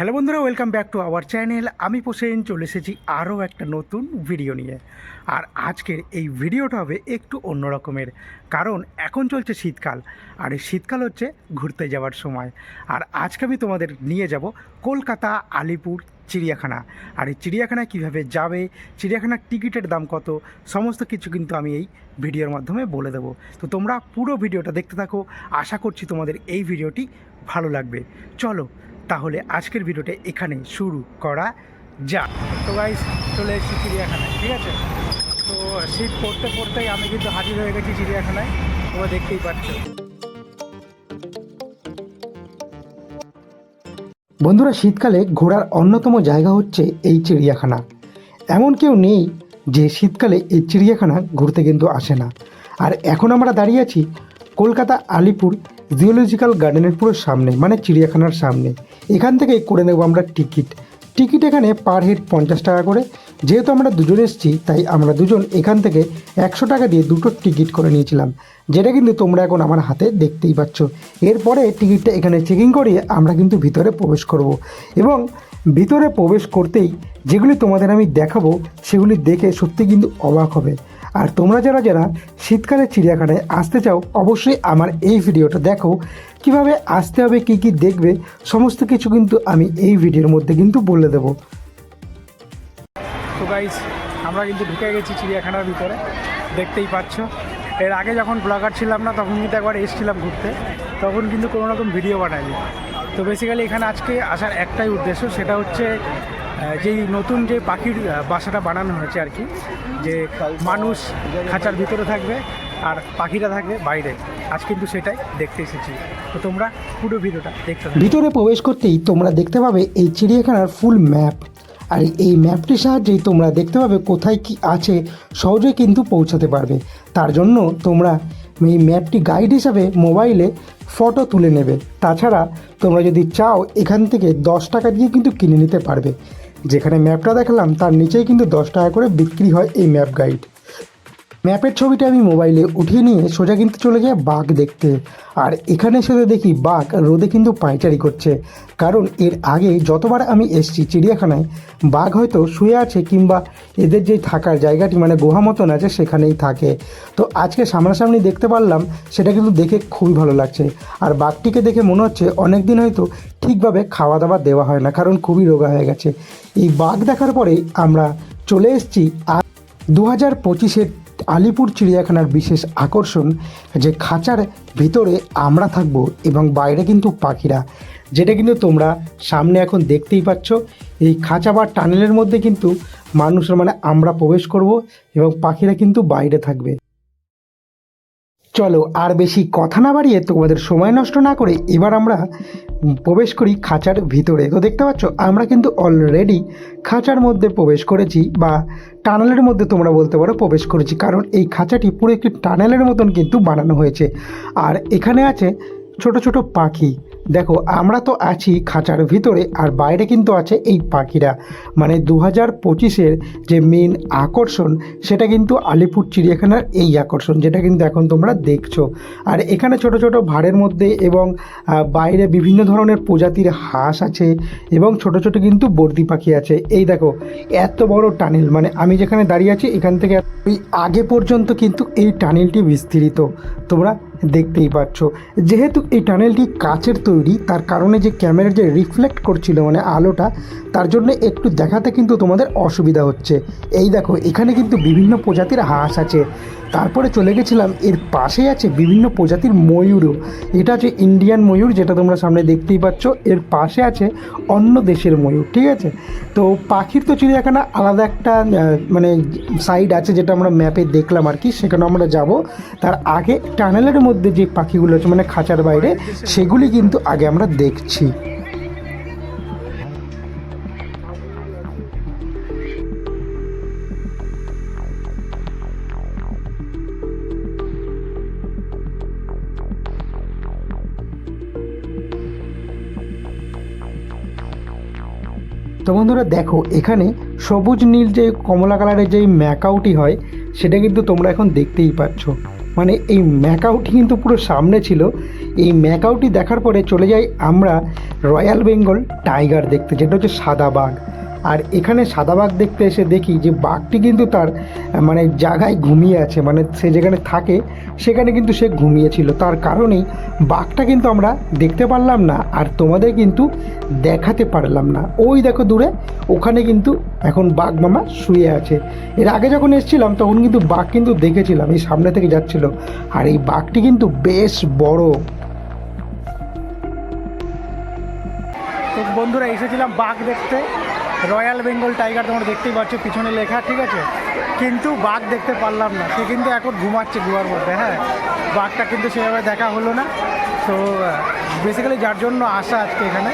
Hello বন্ধুরা welcome back to our channel আমি পোসেন চলে এসেছি আরও একটা নতুন ভিডিও নিয়ে। আর আজকের এই ভিডিওটা হবে একটু অন্য রকমের, কারণ এখন চলছে শীতকাল। আর এই শীতকাল হচ্ছে ঘুরতে যাওয়ার সময়। আর আজকে আমি তোমাদের নিয়ে যাব কলকাতা, আলিপুর, চিড়িয়াখানা। আর এই চিড়িয়াখানায় কীভাবে যাবে, চিড়িয়াখানার টিকিটের দাম কত, সমস্ত কিছু কিন্তু আমি এই ভিডিওর মাধ্যমে বলে দেবো। তো তোমরা পুরো ভিডিওটা দেখতে থাকো। আশা করছি তোমাদের এই ভিডিওটি ভালো লাগবে। চলো তাহলে আজকের ভিডিওটা এখানে শুরু করা যাক। তো গাইস চলে এসেছি চিড়িয়াখানায়, ঠিক আছে? তো শীত পড়তে পড়তেই আমি কিন্তু হাজির হয়ে গেছি চিড়িয়াখানায়, তোমরা দেখতেই পাচ্ছ। বন্ধুরা, শীতকালে ঘোরার অন্যতম জায়গা হচ্ছে এই চিড়িয়াখানা। এমন কেউ নেই যে শীতকালে এই চিড়িয়াখানা ঘুরতে কিন্তু আসে না। আর এখন আমরা দাঁড়িয়ে আছি কলকাতা আলিপুর জিওলজিক্যাল গার্ডেনের পুরো সামনে মানে চিড়িয়াখানার সামনে। এখান থেকে করে নেব আমরা টিকিট। টিকিট এখানে পার হেড পঞ্চাশ টাকা করে। যেহেতু আমরা দুজন এসেছি, তাই আমরা দুজন এখান থেকে একশো টাকা দিয়ে দুটো টিকিট করে নিয়েছিলাম, যেটা কিন্তু তোমরা এখন আমার হাতে দেখতেই পাচ্ছ। এরপরে টিকিটটা এখানে চেকিং করিয়ে আমরা কিন্তু ভিতরে প্রবেশ করব। এবং ভিতরে প্রবেশ করতেই যেগুলি তোমাদের আমি দেখাবো, সেগুলি দেখে সত্যি কিন্তু অবাক হবে। আর তোমরা যারা যারা শীতকালে চিড়িয়াখানায় আসতে চাও, অবশ্যই আমার এই ভিডিওটা দেখো। কীভাবে আসতে হবে, কি কি দেখবে, সমস্ত কিছু কিন্তু আমি এই ভিডিওর মধ্যে কিন্তু বলে দেবো। তো গাইজ আমরা কিন্তু ঢুকে গেছি চিড়িয়াখানার ভিতরে। দেখতেই পাচ্ছ। এর আগে যখন ব্লগার ছিলাম না, তখন কিন্তু একবার এসেছিলাম ঘুরতে। তখন কিন্তু কোনো রকম ভিডিও বানাইনি। তো বেসিক্যালি এখানে আজকে আসার একটাই উদ্দেশ্য, সেটা হচ্ছে যেই নতুন যে পাখির বাসাটা বানানো হয়েছে আর কি, যে মানুষ খাঁচার ভিতরে থাকবে আর পাখিরা থাকবে বাইরে। আজ কিন্তু সেটাই দেখতে এসেছি। তো তোমরা পুরো ভিডিওটা দেখতে। ভিতরে প্রবেশ করতেই তোমরা দেখতে পাবে এই চিড়িয়াখানার ফুল ম্যাপ আর এই ম্যাপটির সাহায্যেই তোমরা দেখতে পাবে কোথায় কি আছে সহজেই কিন্তু পৌঁছাতে পারবে। তার জন্য তোমরা এই ম্যাপটি গাইড হিসাবে মোবাইলে ফটো তুলে নেবে। তাছাড়া তোমরা যদি চাও, এখান থেকে দশ টাকা দিয়ে কিন্তু কিনে নিতে পারবে। যেখানে ম্যাপটা দেখালাম তার নিচেই কিন্তু দশ টাকা করে বিক্রি হয় এই ম্যাপ গাইড ম্যাপের ছবিটা আমি মোবাইলে উঠিয়ে নিয়ে সোজা কিন্তু চলে যায় বাঘ দেখতে। আর এখানে এসে দেখি বাঘ রোদে কিন্তু পায়চারি করছে। কারণ এর আগে যতবার আমি এসছি চিড়িয়াখানায়, বাঘ হয়তো শুয়ে আছে কিংবা এদের যে থাকার জায়গাটি মানে গুহা মতন আছে, সেখানেই থাকে। তো আজকে সামনাসামনি দেখতে পারলাম, সেটা কিন্তু দেখে খুবই ভালো লাগছে। আর বাঘটিকে দেখে মনে হচ্ছে অনেক দিন হয়তো ঠিকভাবে খাওয়া দাওয়া দেওয়া হয় না, কারণ খুবই রোগা হয়ে গেছে। এই বাঘ দেখার পরে আমরা চলে এসেছি দু হাজার পঁচিশের আলিপুর চিড়িয়াখানার বিশেষ আকর্ষণ যে খাঁচার ভিতরে আমরা থাকব এবং বাইরে কিন্তু পাখিরা। যেটা কিন্তু তোমরা সামনে এখন দেখতেই পাচ্ছ। এই খাঁচা বা টানেলের মধ্যে কিন্তু মানুষের মানে আমরা প্রবেশ করব এবং পাখিরা কিন্তু বাইরে থাকবে। চলো আর বেশি কথা না বাড়িয়ে তোমাদের সময় নষ্ট না করে এবার আমরা প্রবেশ করি খাঁচার ভিতরে। তো দেখতে পাচ্ছ, আমরা কিন্তু অলরেডি খাঁচার মধ্যে প্রবেশ করেছি বা টানেলের মধ্যে তোমরা বলতে পারো প্রবেশ করেছি, কারণ এই খাঁচাটি পুরো একটি টানেলের মতন কিন্তু বানানো হয়েছে। আর এখানে আছে ছোট ছোট পাখি। দেখো, আমরা তো আছি খাঁচার ভিতরে আর বাইরে কিন্তু আছে এই পাখিরা। মানে দু হাজার পঁচিশের যে মেন আকর্ষণ, সেটা কিন্তু আলিপুর চিড়িয়াখানার এই আকর্ষণ, যেটা কিন্তু এখন তোমরা দেখছ। আর এখানে ছোট ছোট ভাড়ের মধ্যে এবং বাইরে বিভিন্ন ধরনের প্রজাতির হাঁস আছে এবং ছোট ছোট কিন্তু বর্দি পাখি আছে। এই দেখো, এত বড় টানেল মানে আমি যেখানে দাঁড়িয়ে আছি, এখান থেকে ওই আগে পর্যন্ত কিন্তু এই টানেলটি বিস্তৃত। তোমরা দেখতেই পাচ্ছ। যেহেতু এই টানেলটি কাচের তৈরি, তার কারণে যে ক্যামেরার যে রিফ্লেক্ট করছিল মানে আলোটা, তার জন্য একটু দেখাতে কিন্তু তোমাদের অসুবিধা হচ্ছে। এই দেখো, এখানে কিন্তু বিভিন্ন প্রজাতির হাঁস আছে। তারপরে চলে গেছিলাম, এর পাশে আছে বিভিন্ন প্রজাতির ময়ূরও এটা আছে ইন্ডিয়ান ময়ূর, যেটা তোমরা সামনে দেখতেই পাচ্ছ, এর পাশে আছে অন্য দেশের ময়ূর, ঠিক আছে? তো পাখির তো চিড়িয়াখানা আলাদা একটা মানে সাইড আছে যেটা আমরা ম্যাপে দেখলাম আর কি, সেখানে আমরা যাব। তার আগে টানেলের মধ্যে যে পাখিগুলো আছে মানে খাঁচার বাইরে, সেগুলি কিন্তু আগে আমরা দেখছি। তো বন্ধুরা, দেখো, এখানে সবুজ নীল যে কমলা কালারের যে ম্যাকাউটি হয়, সেটা কিন্তু তোমরা এখন দেখতেই পাচ্ছ। মানে এই ম্যাকাউটি কিন্তু পুরো সামনে ছিল। এই ম্যাকাউটি দেখার পরে চলে যাই আমরা রয়্যাল বেঙ্গল টাইগার দেখতে, যেটা হচ্ছে সাদা বাঘ। আর এখানে সাদা বাঘ দেখতে এসে দেখি যে বাঘটি কিন্তু তার মানে জায়গায় ঘুমিয়ে আছে মানে সে যেখানে থাকে সেখানে কিন্তু সে ঘুমিয়েছিল। তার কারণেই বাঘটা কিন্তু আমরা দেখতে পারলাম না আর তোমাদের কিন্তু দেখাতে পারলাম না। ওই দেখো দূরে, ওখানে কিন্তু এখন বাঘ মামা শুয়ে আছে। এর আগে যখন এসেছিলাম তখন কিন্তু বাঘ কিন্তু দেখেছিলাম, এই সামনে থেকে যাচ্ছিল। আর এই বাঘটি কিন্তু বেশ বড়। বন্ধুরা, এসেছিলাম বাঘ দেখতে। রয়্যাল বেঙ্গল টাইগার তোমরা দেখতেই পাচ্ছ, পিছনে লেখা, ঠিক আছে? কিন্তু বাঘ দেখতে পারলাম না। সে কিন্তু এখন ঘুমাচ্ছে গুহার মধ্যে হ্যাঁ? বাঘটা কিন্তু সেভাবে দেখা হলো না। তো বেসিক্যালি যার জন্য আসা আজকে এখানে।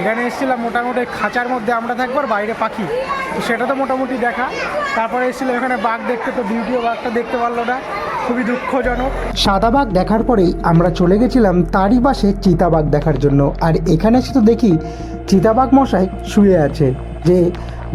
এখানে এসেছিলাম মোটামুটি খাঁচার মধ্যে, আমরা থাকব আর বাইরে পাখি। তো সেটা তো মোটামুটি দেখা। তারপরে এসেছিলাম এখানে বাঘ দেখতে, তো বিউটিও বাঘটা দেখতে পারল না। খুবই দুঃখজনক। সাদা বাঘ দেখার পরেই আমরা চলে গেছিলাম তারই পাশে চিতাবাঘ দেখার জন্য। আর এখানে এসে তো দেখি চিতাবাঘ মশাই শুয়ে আছে, যে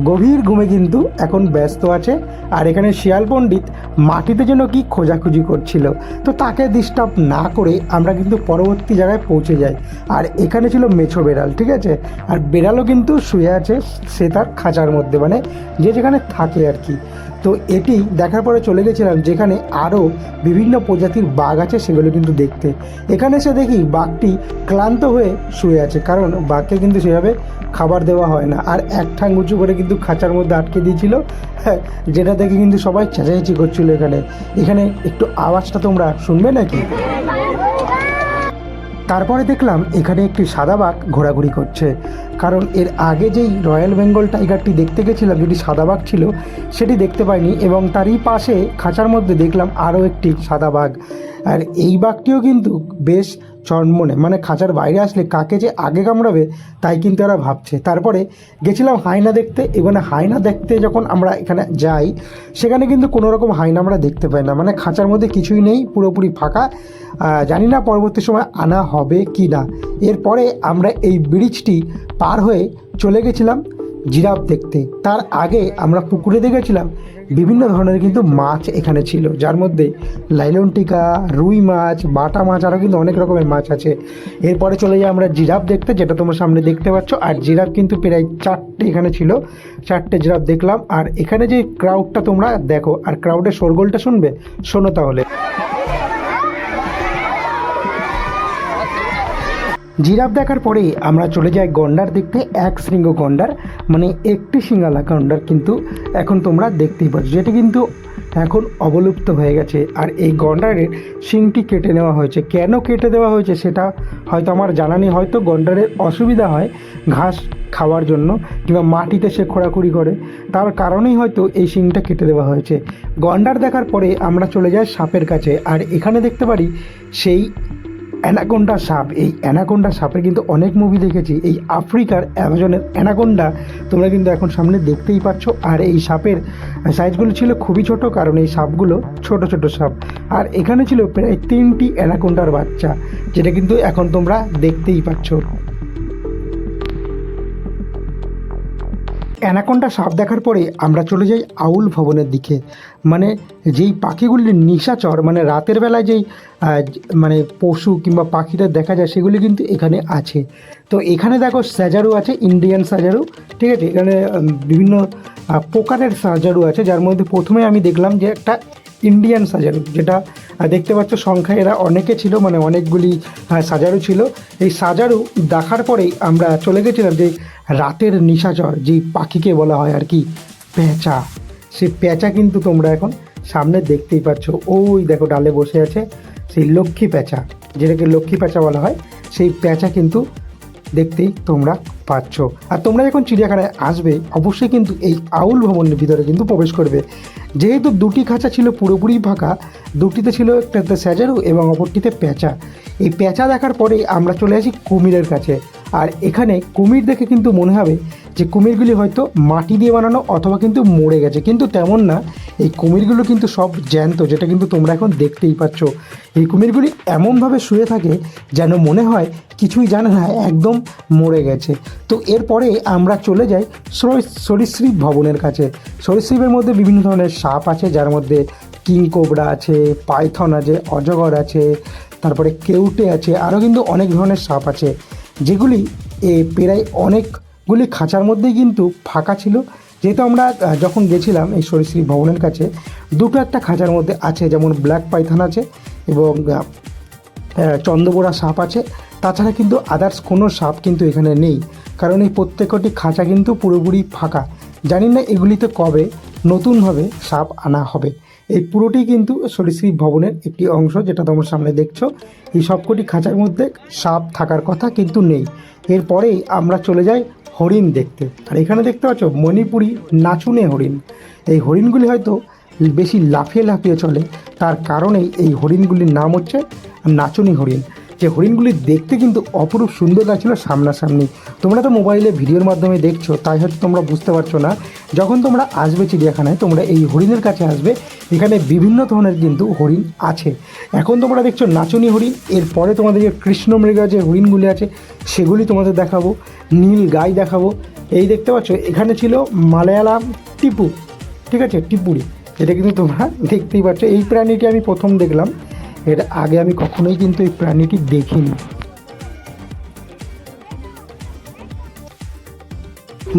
গভীর ঘুমে কিন্তু এখন ব্যস্ত আছে। আর এখানে শিয়াল পণ্ডিত মাটিতে যেন কি খোঁজাখুঁজি করছিল, তো তাকে ডিস্টার্ব না করে আমরা কিন্তু পরবর্তী জায়গায় পৌঁছে যাই। আর এখানে ছিল মেছো বেড়াল, ঠিক আছে? আর বেড়ালও কিন্তু শুয়ে আছে, সে তার খাঁচার মধ্যে মানে যে যেখানে থাকে আর কি। তো এটি দেখার পরে চলে গেছিলাম যেখানে আরও বিভিন্ন প্রজাতির বাঘ আছে সেগুলো কিন্তু দেখতে। এখানে এসে দেখি বাঘটি ক্লান্ত হয়ে শুয়ে আছে কারণ বাঘকে কিন্তু সেভাবে খাবার দেওয়া হয় না। আর এক ঠাং উঁচু করে কিন্তু খাঁচার মধ্যে আটকে দিয়েছিল হ্যাঁ, যেটা দেখে কিন্তু সবাই চেঁচামেচি করছিল এখানে। এখানে একটু আওয়াজটা তোমরা শুনবে নাকি? তারপরে দেখলাম এখানে একটি সাদা বাঘ ঘোরাঘুরি করছে। কারণ এর আগে যেই রয়্যাল বেঙ্গল টাইগারটি দেখতে গেছিলাম, যেটি সাদা বাঘ ছিল, সেটি দেখতে পাইনি এবং তারই পাশে খাঁচার মধ্যে দেখলাম আরও একটি সাদা বাঘ। আর এই বাঘটিও কিন্তু বেশ চনমনে মানে খাঁচার বাইরে আসলে কাকে যে আগে কামড়াবে, তাই কিন্তু এরা ভাবছে। তারপরে গেছিলাম হায়না দেখতে, এখানে হায়না দেখতে যখন আমরা এখানে যাই, সেখানে কিন্তু কোনো রকম হায়না আমরা দেখতে পাই না। মানে খাঁচার মধ্যে কিছুই নেই, পুরোপুরি ফাঁকা। জানি না পরবর্তী সময় আনা হবে কি না। এরপরে আমরা এই ব্রিজটি পার হয়ে চলে গেছিলাম জিরাফ দেখতে। তার আগে আমরা পুকুরে দেখেছিলাম বিভিন্ন ধরনের কিন্তু মাছ এখানে ছিল, যার মধ্যে লাইলন টিকা, রুই মাছ, বাটা মাছ আরও কিন্তু অনেক রকমের মাছ আছে। এরপরে চলে যাই আমরা জিরাফ দেখতে, যেটা তোমার সামনে দেখতে পাচ্ছ। আর জিরাফ কিন্তু প্রায় চারটে এখানে ছিল, চারটে জিরাফ দেখলাম। আর এখানে যে ক্রাউডটা তোমরা দেখো, আর ক্রাউডের শোরগোলটা শুনবে, শোনো তাহলে। জিরাফ দেখার পরেই আমরা চলে যাই গন্ডার দেখতে, এক শৃঙ্গ গন্ডার মানে একটি সিঙ্গালা গন্ডার কিন্তু এখন তোমরা দেখতেই পাচ্ছ, যেটি কিন্তু এখন অবলুপ্ত হয়ে গেছে। আর এই গন্ডারের শিংটি কেটে নেওয়া হয়েছে। কেন কেটে দেওয়া হয়েছে সেটা হয়তো আমার জানা নেই, হয়তো গন্ডারের অসুবিধা হয় ঘাস খাওয়ার জন্য কিংবা মাটিতে সে খোঁড়াখুড়ি করে। তার কারণেই হয়তো এই শিংটা কেটে দেওয়া হয়েছে। গন্ডার দেখার পরে আমরা চলে যাই সাপের কাছে, আর এখানে দেখতে পারি সেই অ্যানাকোন্ডা সাপ। এই অ্যানাকোন্ডা সাপের কিন্তু অনেক মুভি দেখেছি। এই আফ্রিকার অ্যামাজনের অ্যানাকোন্ডা তোমরা কিন্তু এখন সামনে দেখতেই পাচ্ছ। আর এই সাপের সাইজগুলো ছিল খুবই ছোট, কারণ এই সাপগুলো ছোট ছোট সাপ। আর এখানে ছিল প্রায় তিনটি অ্যানাকোন্ডার বাচ্চা, যেটা কিন্তু এখন তোমরা দেখতেই পাচ্ছ। অ্যানাকোন্ডা সাপ দেখার পরে আমরা চলে যাই আউল ভবনের দিকে। মানে যেই পাখিগুলির নিশাচর মানে রাতের বেলায় যেই মানে পশু কিংবা পাখিদের দেখা যায়, সেগুলি কিন্তু এখানে আছে। তো এখানে দেখো স্যাজারু আছে, ইন্ডিয়ান স্যাজারু ঠিক আছে? এখানে বিভিন্ন প্রকারের সাজারু আছে। যার মধ্যে প্রথমে আমি দেখলাম যে একটা ইন্ডিয়ান সাজারু যেটা দেখতে পাচ্ছ সংখ্যায় এরা অনেকে ছিল মানে অনেকগুলি সাজারু ছিল। এই সাজারু দেখার পরেই আমরা চলে গেছিলাম যে রাতের নিশাচর যে পাখিকে বলা হয় আর কি, পেঁচা। সেই পেঁচা কিন্তু তোমরা এখন সামনে দেখতেই পাচ্ছ। ওই দেখো, ডালে বসে আছে সেই লক্ষ্মী পেঁচা, যেটাকে লক্ষ্মী পেঁচা বলা হয়। সেই পেঁচা কিন্তু দেখতেই তোমরা পাচ্ছ। আর তোমরা যখন চিড়িয়াখানায় আসবে, অবশ্যই কিন্তু এই আউল ভবনের ভিতরে কিন্তু প্রবেশ করবে। যেহেতু দুটি খাঁচা ছিল পুরোপুরি ফাঁকা, দুটিতে ছিল একটাতে স্যাজারু এবং অপরটিতে প্যাঁচা। এই প্যাঁচা দেখার পরে আমরা চলে আসি কুমিরের কাছে। আর এখানে কুমির দেখে কিন্তু মনে হবে যে কুমিরগুলি হয়তো মাটি দিয়ে বানানো অথবা কিন্তু মরে গেছে। কিন্তু তেমন না, এই কুমিরগুলো কিন্তু সব জ্যান্ত, যেটা কিন্তু তোমরা এখন দেখতেই পাচ্ছ। এই কুমিরগুলি এমনভাবে শুয়ে থাকে যেন মনে হয় কিছুই জানে না, একদম মরে গেছে। তো এরপরে আমরা চলে যাই সরি- সরীসৃপ ভবনের কাছে। সরীসৃপের মধ্যে বিভিন্ন ধরনের সাপ আছে, যার মধ্যে কিং কোবরা আছে, পাইথন আছে, অজগর আছে, তারপরে কেউটে আছে, আরও কিন্তু অনেক ধরনের সাপ আছে, যেগুলি এ প্রায় অনেকগুলি খাঁচার মধ্যেই কিন্তু ফাঁকা ছিল। যেহেতু আমরা যখন গেছিলাম এই সরীসৃপ ভবনের কাছে, দুটো একটা খাঁচার মধ্যে আছে, যেমন ব্ল্যাক পাইথন আছে এবং চন্দ্রবোড়া সাপ আছে। তাছাড়া কিন্তু আদার্স কোনো সাপ কিন্তু এখানে নেই। কারণ এই প্রত্যেকটি খাঁচা কিন্তু পুরোপুরি ফাঁকা। জানি না এগুলিতে কবে নতুনভাবে সাপ আনা হবে। এই পুরোটি কিন্তু সরীসৃপ ভবনের একটি অংশ যেটা তোমরা সামনে দেখছ। এই সবকটি খাঁচার মধ্যে সাপ থাকার কথা কিন্তু নেই। এরপরেই আমরা চলে যাই হরিণ দেখতে। আর এখানে দেখতে পাচ্ছ মণিপুরি নাচুনে হরিণ। এই হরিণগুলি হয়তো বেশি লাফিয়ে লাফিয়ে চলে। তার কারণেই এই হরিণগুলির নাম হচ্ছে নাচুনি হরিণ। যে হরিণগুলি দেখতে কিন্তু অপরূপ সুন্দর লাগছিল সামনাসামনি। তোমরা তো মোবাইলে ভিডিওর মাধ্যমে দেখছ, তাই হয়তো তোমরা বুঝতে পারছ না। যখন তোমরা আসবে চিড়িয়াখানায়, তোমরা এই হরিণের কাছে আসবে। এখানে বিভিন্ন ধরনের কিন্তু হরিণ আছে। এখন তোমরা দেখছ নাচুনি হরিণ, এরপরে তোমাদের যে কৃষ্ণমৃগা যে হরিণগুলি আছে, সেগুলি তোমাদের দেখাবো। নীল গাই দেখাবো। এই দেখতে পাচ্ছ, এখানে ছিল মালায়ালাম টিপু, ঠিক আছে? টিপুরি এটা কিন্তু তোমরা দেখতেই পাচ্ছ। এই প্রাণীটি আমি প্রথম দেখলাম। এর আগে আমি কখনোই কিন্তু এই প্রাণীটি দেখিনি।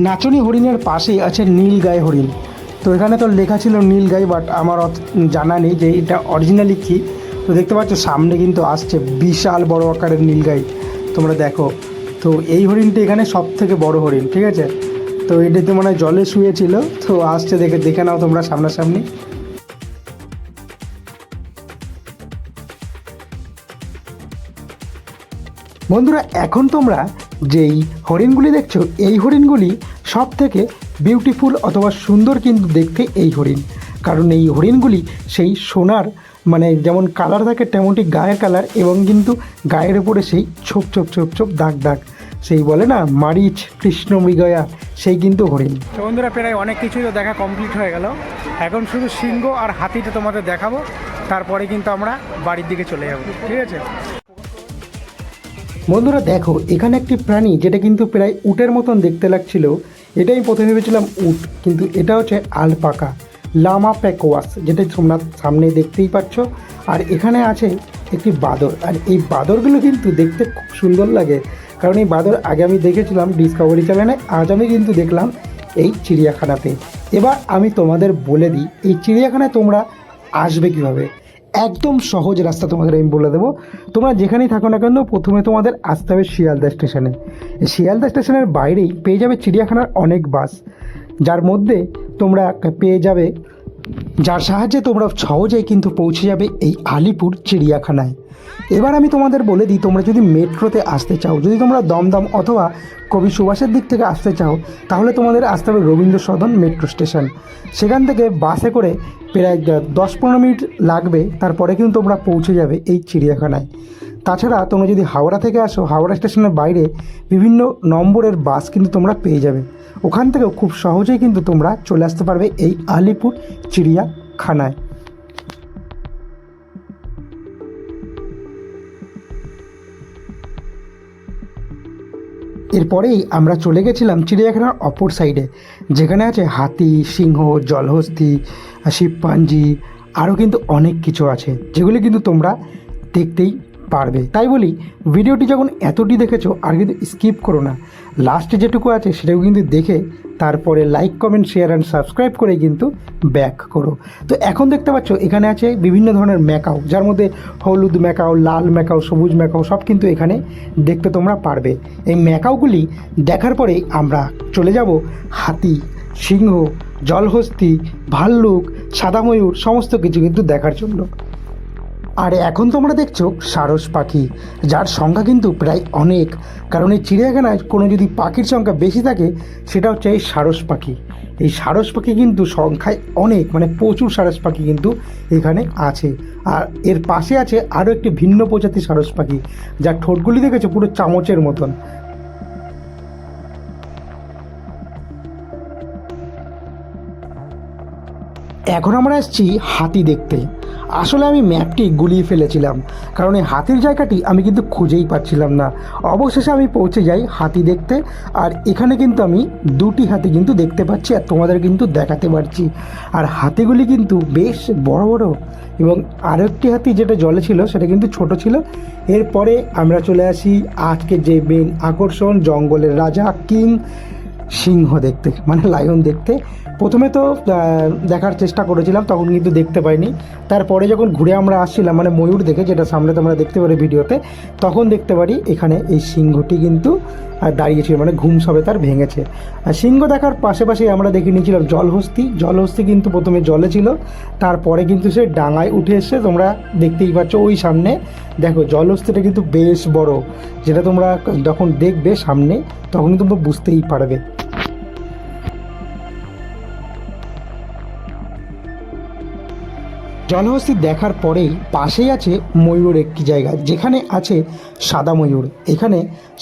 নাচনি হরিণের পাশেই আছে নীল গায়ে হরিণ। তো এখানে তো লেখা ছিল নীল গাই বাট আমার জানা নেই যে এটা অরিজিনালি কী। তো দেখতে পাচ্ছ, সামনে কিন্তু আসছে বিশাল বড় আকারের নীল গাই তোমরা দেখো, তো এই হরিণটি এখানে সব থেকে বড় হরিণ, ঠিক আছে? তো এটাতে মনে জলে শুয়েছিল। তো আসছে দেখে দেখে নাও তোমরা সামনাসামনি। বন্ধুরা, এখন তোমরা যেই হরিণগুলি দেখছ, এই হরিণগুলি সব থেকে বিউটিফুল অথবা সুন্দর কিন্তু দেখতে এই হরিণ। কারণ এই হরিণগুলি সেই সোনার মানে যেমন কালার থাকে তেমনটি গায়ের কালার এবং কিন্তু গায়ের উপরে সেই ছোপ ছোপ ছোপ ছোপ, দাগ দাগ। সেই বলে না, মারিচ, কৃষ্ণ মৃগয়া, সেই কিন্তু হরিণ। বন্ধুরা, প্রায় অনেক কিছুই তো দেখা কমপ্লিট হয়ে গেল। এখন শুধু সিংহ আর হাতিটা তোমাদের দেখাবো, তারপরে কিন্তু আমরা বাড়ির দিকে চলে যাব, ঠিক আছে? বন্ধুরা দেখো, এখানে একটি প্রাণী যেটা কিন্তু প্রায় উটের মতন দেখতে লাগছিল। এটাই প্রথমে ভেবেছিলাম উট, কিন্তু এটা হচ্ছে আলপাকা, লামা প্যাকোয়াস যেটা তোমরা সামনে দেখতেই পাচ্ছ। আর এখানে আছে একটি বাদর, আর এই বাদরগুলো কিন্তু দেখতে খুব সুন্দর লাগে। কারণ এই বাদর আগে আমি দেখেছিলাম ডিসকভারি চ্যানেলে আজ আমি কিন্তু দেখলাম এই চিড়িয়াখানাতে। এবার আমি তোমাদের বলে দিই, এই চিড়িয়াখানায় তোমরা আসবে কীভাবে? একদম সহজ রাস্তা তোমাদের আমি বলে দেবো। তোমরা যেখানেই থাকো না কেন, প্রথমে তোমাদের আসতে হবে শিয়ালদা স্টেশনে। শিয়ালদা স্টেশনের বাইরেই পেয়ে যাবে চিড়িয়াখানার অনেক বাস। যার মধ্যে তোমরা পেয়ে যাবে যার সাহায্যে তোমরা সহজেই কিন্তু পৌঁছে যাবে এই আলিপুর চিড়িয়াখানায়। এবার আমি তোমাদের বলে দিই, তোমরা যদি মেট্রোতে আসতে চাও, যদি তোমরা দমদম অথবা কবি সুভাষের দিক থেকে আসতে চাও, তাহলে তোমাদের আসতে হবে রবীন্দ্র সদন মেট্রো স্টেশন। সেখান থেকে বাসে করে প্রায় দশ পনেরো মিনিট লাগবে, তারপরে কিন্তু তোমরা পৌঁছে যাবে এই চিড়িয়াখানায়। তাছাড়া তোমরা যদি হাওড়া থেকে আসো, হাওড়া স্টেশনের বাইরে বিভিন্ন নম্বরের বাস কিন্তু তোমরা পেয়ে যাবে। ওখান থেকেও খুব সহজেই কিন্তু তোমরা চলে আসতে পারবে এই আলিপুর চিড়িয়াখানায়। এরপরেই আমরা চলে গেছিলাম চিড়িয়াখানার অপর সাইডে, যেখানে আছে হাতি, সিংহ, জলহস্তি, শিবপাঞ্জি, আরও কিন্তু অনেক কিছু আছে, যেগুলি কিন্তু তোমরা দেখতেই পারবে। তাই বলি, ভিডিওটি যখন এতটি দেখেছ, আর কিন্তু স্কিপ করো না। লাস্টে যেটুকু আছে, সেটাও কিন্তু দেখে, তারপরে like comment share and subscribe করে কিন্তু ব্যাক করো। তো এখন দেখতে পাচ্ছ, এখানে আছে বিভিন্ন ধরনের ম্যাকাও, যার মধ্যে হলুদ ম্যাকাও, লাল ম্যাকাও, সবুজ ম্যাকাও, সব কিন্তু এখানে দেখতে তোমরা পারবে। এই ম্যাকাওগুলি দেখার পরে আমরা চলে যাব হাতি, সিংহ, জলহস্তি, ভাল্লুক সাদা ময়ূর সমস্ত কিছু কিন্তু দেখার জন্য। আর এখন তোমরা দেখছ সারস পাখি, যার সংখ্যা কিন্তু প্রায় অনেক। কারণ এই চিড়িয়াখানায় কোনো যদি পাখির সংখ্যা বেশি থাকে, সেটা হচ্ছে এই সারস পাখি। এই সারস পাখি কিন্তু সংখ্যায় অনেক মানে প্রচুর সারস পাখি কিন্তু এখানে আছে। আর এর পাশে আছে আরও একটি ভিন্ন প্রজাতির সারস পাখি যার ঠোঁটগুলি দেখেছ পুরো চামচের মতন। এখন আমরা এসেছি হাতি দেখতে। আসলে আমি ম্যাপটি গুলিয়ে ফেলেছিলাম, কারণ এই হাতির জায়গাটি আমি কিন্তু খুঁজেই পাচ্ছিলাম না। অবশেষে আমি পৌঁছে যাই হাতি দেখতে, আর এখানে কিন্তু আমি দুটি হাতি কিন্তু দেখতে পাচ্ছি আর তোমাদের কিন্তু দেখাতে পারছি। আর হাতিগুলি কিন্তু বেশ বড় বড় এবং আরও একটি হাতি যেটা জলে ছিল সেটা কিন্তু ছোট ছিল। এরপরে আমরা চলে আসি আজকের যে মেন আকর্ষণ, জঙ্গলের রাজা কিং সিংহ দেখতে মানে লায়ন দেখতে। প্রথমে তো দেখার চেষ্টা করেছিলাম, তখন কিন্তু দেখতে পাইনি। তারপরে যখন ঘুরে আমরা আসছিলাম মানে ময়ূর দেখে, যেটা সামনে তোমরা দেখতে পারি ভিডিওতে, তখন দেখতে পারি এখানে এই সিংহটি কিন্তু দাঁড়িয়েছিল মানে ঘুম সবে তার ভেঙেছে। আর সিংহ দেখার পাশাপাশি আমরা দেখে নিয়েছিলাম জলহস্তি। জলহস্তি কিন্তু প্রথমে জলে ছিল, তারপরে কিন্তু সে ডাঙায় উঠে এসে তোমরা দেখতেই পাচ্ছ ওই সামনে। দেখো, জলহস্তিটা কিন্তু বেশ বড়। যেটা তোমরা যখন দেখবে সামনে, তখন তোমরা বুঝতেই পারবে। জলহস্তি দেখার পরেই পাশেই আছে ময়ূর একটি জায়গা, যেখানে আছে সাদা ময়ূর। এখানে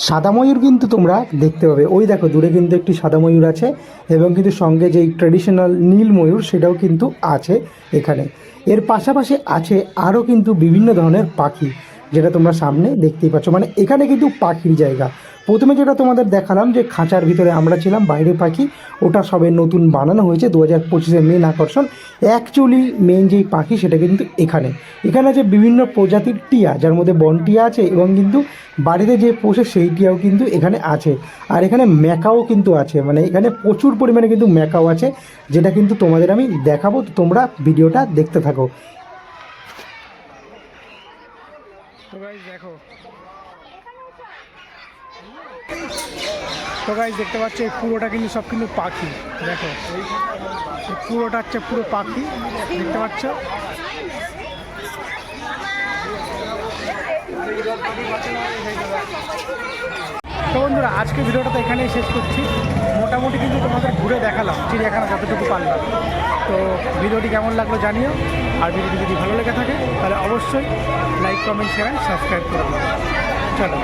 সাদা ময়ূর কিন্তু তোমরা দেখতে পাবে। ওই দেখো, দূরে কিন্তু একটি সাদা ময়ূর আছে এবং কিন্তু সঙ্গে যেই ট্রেডিশনাল নীল ময়ূর সেটাও কিন্তু আছে এখানে। এর পাশাপাশি আছে আরও কিন্তু বিভিন্ন ধরনের পাখি, যেটা তোমরা সামনে দেখতেই পাচ্ছ। মানে এখানে কিন্তু পাখির জায়গা। প্রথমে যেটা তোমাদের দেখালাম যে খাঁচার ভিতরে আমরা ছিলাম, বাইরে পাখি, ওটা সবে নতুন বানানো হয়েছে, দু হাজার পঁচিশের মেন আকর্ষণ। অ্যাকচুয়ালি মেন যেই পাখি, সেটা কিন্তু এখানে। এখানে আছে বিভিন্ন প্রজাতির টিয়া, যার মধ্যে বন টিয়া আছে এবং কিন্তু বাড়িতে যে পোষে সেই টিয়াও কিন্তু এখানে আছে। আর এখানে ম্যাকাও কিন্তু আছে মানে এখানে প্রচুর পরিমাণে কিন্তু ম্যাকাও আছে, যেটা কিন্তু তোমাদের আমি দেখাবো তোমরা ভিডিওটা দেখতে থাকো। দেখো। তো গাইজ দেখতে পাচ্ছ, এই পুরোটা কিন্তু সব কিন্তু পাখি। দেখো, এই পুরোটা হচ্ছে পুরো পাখি। দেখতে পাচ্ছ? তো বন্ধুরা, আজকে ভিডিওটা তো এখানেই শেষ করছি। মোটামুটি কিন্তু তোমাদের ঘুরে দেখালাম, চিড়িয়াখানা যতটুকু পারলাম। তো ভিডিওটি কেমন লাগল জানিও, আর ভিডিওটি যদি ভালো লেগে থাকে, তাহলে অবশ্যই লাইক কমেন্ট শেয়ার সাবস্ক্রাইব করে চলো।